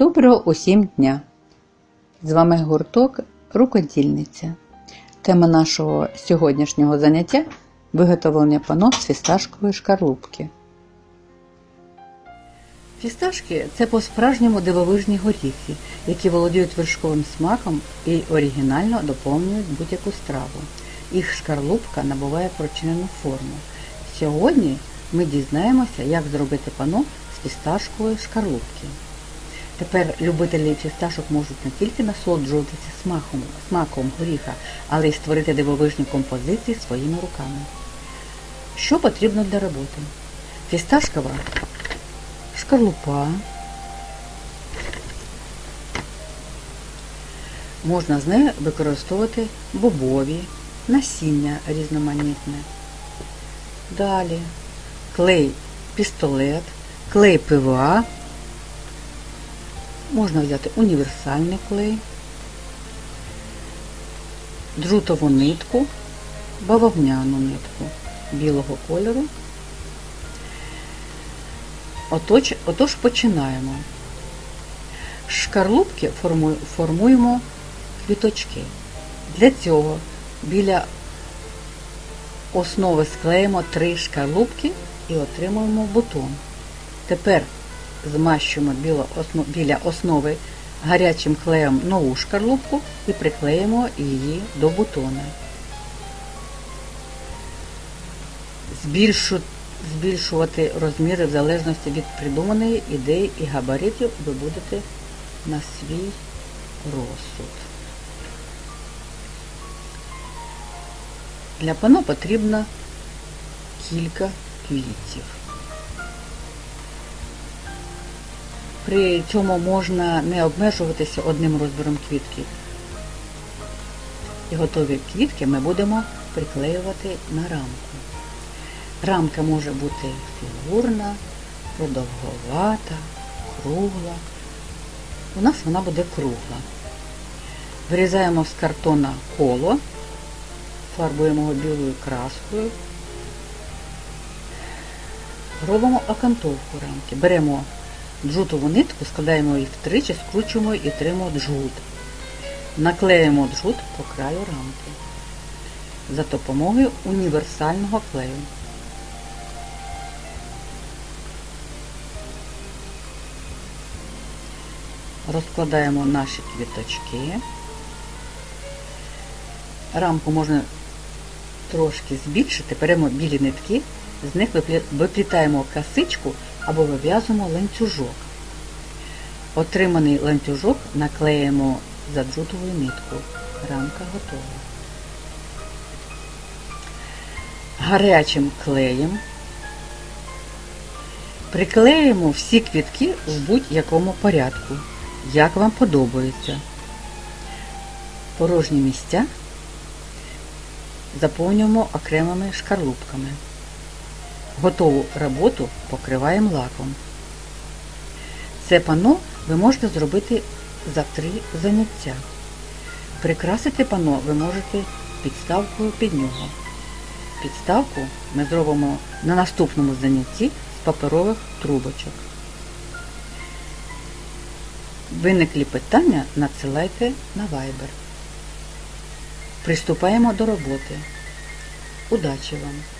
Доброго усім дня! З вами гурток Рукодільниця. Тема нашого сьогоднішнього заняття виготовлення пано з фісташкової шкарлупки. Фісташки це по-справжньому дивовижні горіхи, які володіють вершковим смаком і оригінально доповнюють будь-яку страву. Їх шкарлупка набуває прочинену форму. Сьогодні ми дізнаємося, як зробити пано з фісташкової шкарлупки. Тепер любителі фісташок можуть не тільки насолоджуватися смаком, смаком горіха, але й створити дивовижні композиції своїми руками. Що потрібно для роботи? Фісташкова шкарлупа. Можна з нею використовувати бобові, насіння різноманітне. Далі клей пістолет, клей ПВА. Можна взяти універсальний клей, джутову нитку, бавовняну нитку білого кольору. Отож, отож починаємо. Шкарлупки формуємо квіточки. Для цього біля основи склеїмо три шкарлупки і отримуємо бутон. Тепер змащуємо біля основи гарячим клеєм нову шкарлупку і приклеїмо її до бутона. Збільшу- збільшувати розміри в залежності від придуманої ідеї і габаритів ви будете на свій розсуд. Для пано потрібно кілька квітів. При цьому можна не обмежуватися одним розміром квітки. І готові квітки ми будемо приклеювати на рамку. Рамка може бути фігурна, продовговата, кругла. У нас вона буде кругла. Вирізаємо з картона коло, фарбуємо його білою краскою. Робимо окантовку рамки. Беремо джутову нитку, складаємо її втричі, скручуємо і тримаємо джут. Наклеїмо джут по краю рамки за допомогою універсального клею. Розкладаємо наші квіточки. Рамку можна трошки збільшити, беремо білі нитки, з них виплітаємо касичку або вив'язуємо ланцюжок. Отриманий ланцюжок наклеїмо за джутовою ниткою. Рамка готова. Гарячим клеєм приклеїмо всі квітки в будь-якому порядку, як вам подобається. Порожні місця заповнюємо окремими шкарлупками. Готову роботу покриваємо лаком. Це пано ви можете зробити за три заняття. Прикрасити пано ви можете підставкою під нього. Підставку ми зробимо на наступному занятті з паперових трубочок. Виниклі питання надсилайте на Viber. Приступаємо до роботи. Удачі вам!